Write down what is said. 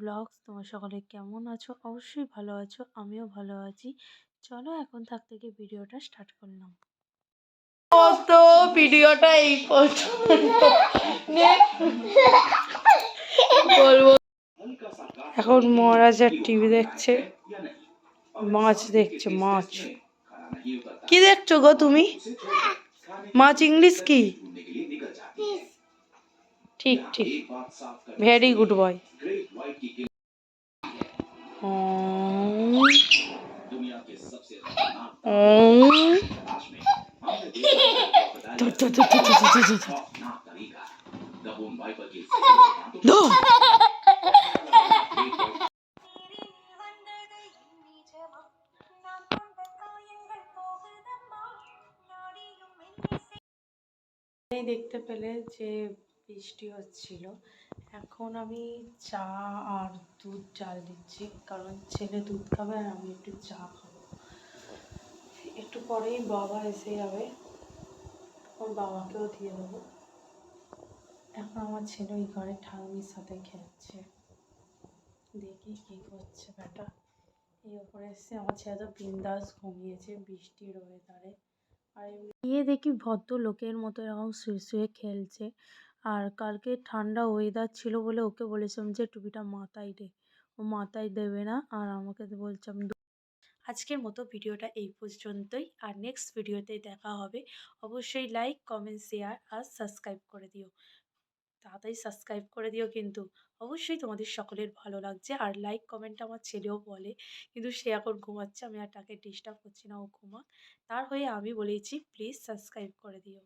Blogs তোমার সকলে কেমন আছো? অবশ্যই ভালো আছো আমিও ভালো আছি। চলো এখন থাক থেকে ভিডিওটা স্টার্ট করলাম। তো ভিডিওটা এই পর্যন্ত? বলব। এখন মহারাজা টিভি দেখছে মাছ দেখছে মাছ। কি দেখছ গো তুমি? মাছ ইংলিশ কি? ঠিক ঠিক ভেরি গুড বয় ধর, ধর, ধর, ধর, ধর, ধর, ধর, ধর। ধর। এই দেখতে পেলে যে বৃষ্টি হচ্ছিল। এখন আমি চা আর দুধ চাল দিচ্ছি। কারণ ছেলে দুধ খাবে আর আমি একটু চা খাব। একটু পরেই বাবা এসে যাবে। তখন বাবাকেও দিয়ে দেবো। এখন আমার ছেলে ওই ঘরে ঠাকুমির সাথে খেলছে। দেখি কী করছে বেটা এই ওপরে এসে আমার ছেলে তো বিন্দাস ঘুমিয়েছে বৃষ্টির ওয়েদারে আর গিয়ে দেখি ভদ্র লোকের মতো এরকম শুয়ে শুয়ে খেলছে। আর কালকে ঠান্ডা ওয়েদার ছিল বলে ওকে বলেছিলাম যে, টুপিটা মাথায় দে। ও মাথায় দেবে না আর আমাকে বলছে, আমি আজকের মতো ভিডিওটা এই পর্যন্তই। আর নেক্সট ভিডিওতে দেখা হবে। অবশ্যই লাইক কমেন্ট শেয়ার আর সাবস্ক্রাইব করে দিও। তাড়াতাড়ি সাবস্ক্রাইব করে দিও কিন্তু। অবশ্যই তোমাদের সকলের ভালো লাগছে। আর লাইক কমেন্ট আমার ছেলেও বলে, কিন্তু সে এখন ঘুমাচ্ছে, আমি আর তাকে ডিস্টার্ব করছি না, ও ঘুমাক। তার হয়ে আমি বলেছি প্লিজ সাবস্ক্রাইব করে দিও।